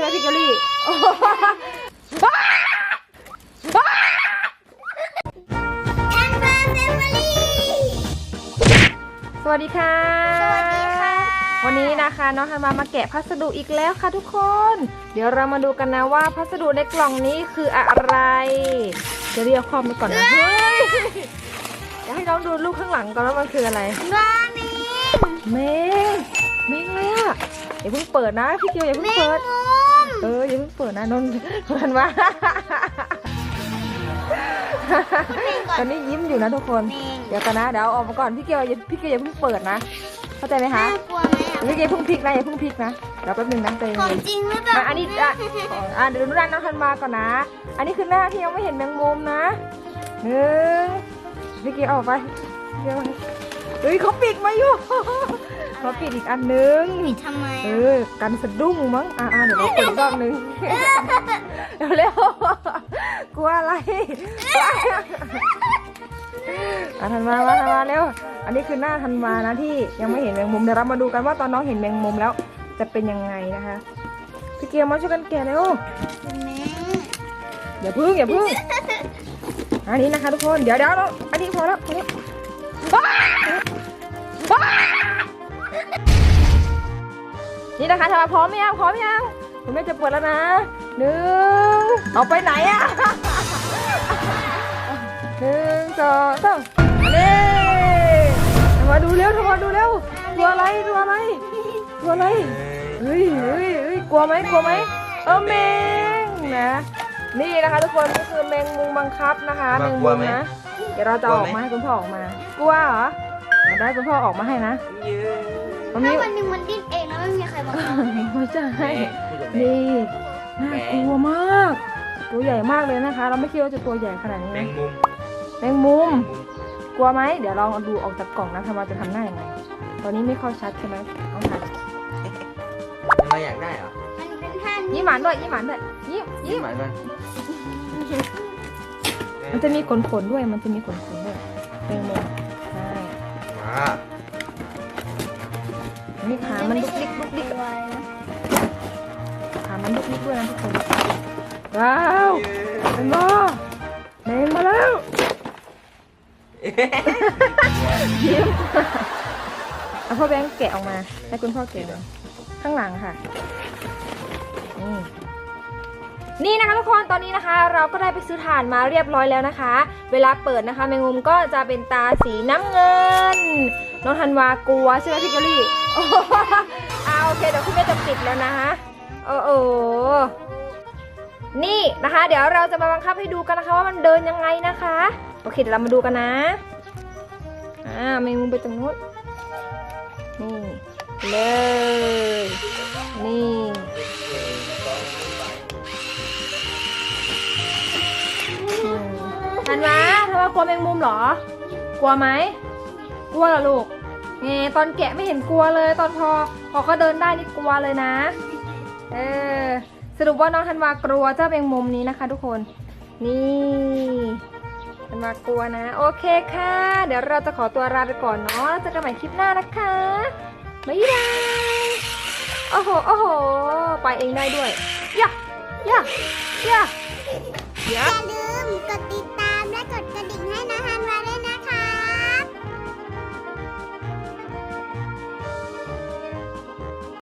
ช่ไหมพี่เกลลี่โอ้โหสวัสดีค่ะ สวัสดีค่ะ วันนี้นะคะน้องธันวามาแกะพัสดุอีกแล้วค่ะทุกคน เดี๋ยวเรามาดูกันนะว่าพัสดุในกล่องนี้คืออะไร จะเรียกความไปก่อนนะเฮ้ยเดี๋ยวให้น้องดูลูกข้างหลังก่อนว่ามันคืออะไรราเมงเมงเมงอะไรอะอย่าเพิ่งเปิดนะพี่เกียวอย่าเมเพิ่งงเปิดมุมเอออย่า เพิ่งเปิดนะนนท์นนท์ว่าตอนนี้ยิ้มอยู่นะทุกคนเมงเดี๋ยวกันนะเดี๋ยวเอาออกมาก่อนพี่เกียวอย่าพี่เกียวอย่าเพิ่งเปิดนะ เข้าใจไหมคะน่ากลัวไหมอะพี่เกียวอย่าเพิ่งพลิกนะอย่าเพิ่งพลิกนะเดี๋ยวแป๊บนึงนะใจของเย็นจริงหรือเปล่าอะอันนี้อะอะเดี๋ยวดูด้านน้องธันมาก่อนนะ อันนี้คือหน้าที่ยังไม่เห็นแมงมุมนะหนึ่งพี่เกียวเอาออกไปพี่เกียว เอาไปเฮ้ยเขาปิดมาอยู่เขาปิดอีกอันนึงปิดทำไมเออะอกันสะดุ้งมั้งอ่าเดี๋ยวเราเปิดอีกรอบนึงเร็วเร็วๆกลัวอะไรอะทันมามาทันมาเร็วอันนี้คือหน้าทันมานะที่ยังไม่เห็นแมงมุมเดี๋ยวเรามาดูกันว่าตอนน้องเห็นแมงมุมแล้วจะเป็นยังไงนะคะพี่เกียวมาช่วยกันแกะเร็วเป็นแมงอย่าพึ่งอย่าพึ่งอันนี้นะคะทุกคนเดี๋ยวเดี๋ยวเราอันนี้พอแล้วอันนี้ว้าวว้าว นี่นะคะทำมาพร้อมยังพร้อมยังคุณแม่จะเปิดแล้วนะหนึ่งเอาไปไหนอะหนึ่งสองสามนี่ทำมาดูเร็วทำมาดูเร็วตัวอะไรตัวอะไรตัวอะไรเฮ้ยเฮ้ยเฮ้ยกลัวไหมกลัวไหมเออแมงนะ นี่นะคะทุกคนนี่คือแมงมุมบังคับนะคะแมงมุมนะ เดี๋ยวเราจะเอาออกมาให้คุณพ่อออกมา กลัวเหรอเอาได้คุณพ่อออกมาให้นะตรงนี้ถ้าวันหนึ่งมันดิ้นเองแล้วไม่มีใครบังคับไม่ใช่นี่น่ากลัวมาก ตัวใหญ่มากเลยนะคะ เราไม่คิดว่าจะตัวใหญ่ขนาดนี้แมนะงมุมแมงมุม กลัวไหม เดี๋ยวลองเอาดูออกจากกล่องนะทำมาจะทำหน้ายังไง ตอนนี้ไม่เข้าชัดใช่ไหมเอาถ่ายทำไมอยากได้เหรอมันเป็นท่ายิ้มหวานด้วยยิ้มหวานด้วยยิ้มยิ้ม หมายมัน มันจะมีขนขนๆด้วย มันจะมีขนขนๆด้วยแมงมุมใช่มานี่ขามันลุกลิกลุกลิกไว้นะขามันลุกลิกด้วยนะทุกคน ว้าวเห็นบ่แมงมาแล้วยิ้มเอาพ่อแบงค์แกะออกมา ให้คุณพ่อแกะหน่อยข้างหลังค่ะนี่ นี่นะคะทุกคนตอนนี้นะคะ เราก็ได้ไปซื้อถ่านมาเรียบร้อยแล้วนะคะ เวลาเปิดนะคะแมงมุมก็จะเป็นตาสีน้ำเงินน้องธันวากลัวใช่ไหมพี่เกลลี่โอ้โหอ่าโอเคเดี๋ยวคุณแม่จะปิดแล้วนะคะโอ้โหนี่นะคะ เดี๋ยวเราจะมาบังคับให้ดูกันนะคะ ว่ามันเดินยังไงนะคะ โอเคเดี๋ยวเรามาดูกันนะอ่าแมงมุมไปตรงนู้นนี่เลย ทันวะทันวากลัวแมงมุมเหรอ กลัวไหม กลัวเหรอลูกไงตอนแกะไม่เห็นกลัวเลย ตอนพอ พอเขาเดินได้นี่กลัวเลยนะ เออ สรุปว่าน้องธันวากลัวเจ้าแมงมุมนี้นะคะ ทุกคน นี่ธันวากลัวนะ โอเคค่ะ เดี๋ยวเราจะขอตัวลาไปก่อนเนาะเจอกันใหม่คลิปหน้านะคะบ๊ายบาย โอ้โห โอ้โห ไปเองได้ด้วยย่าย่าย่าย่าอย่าลื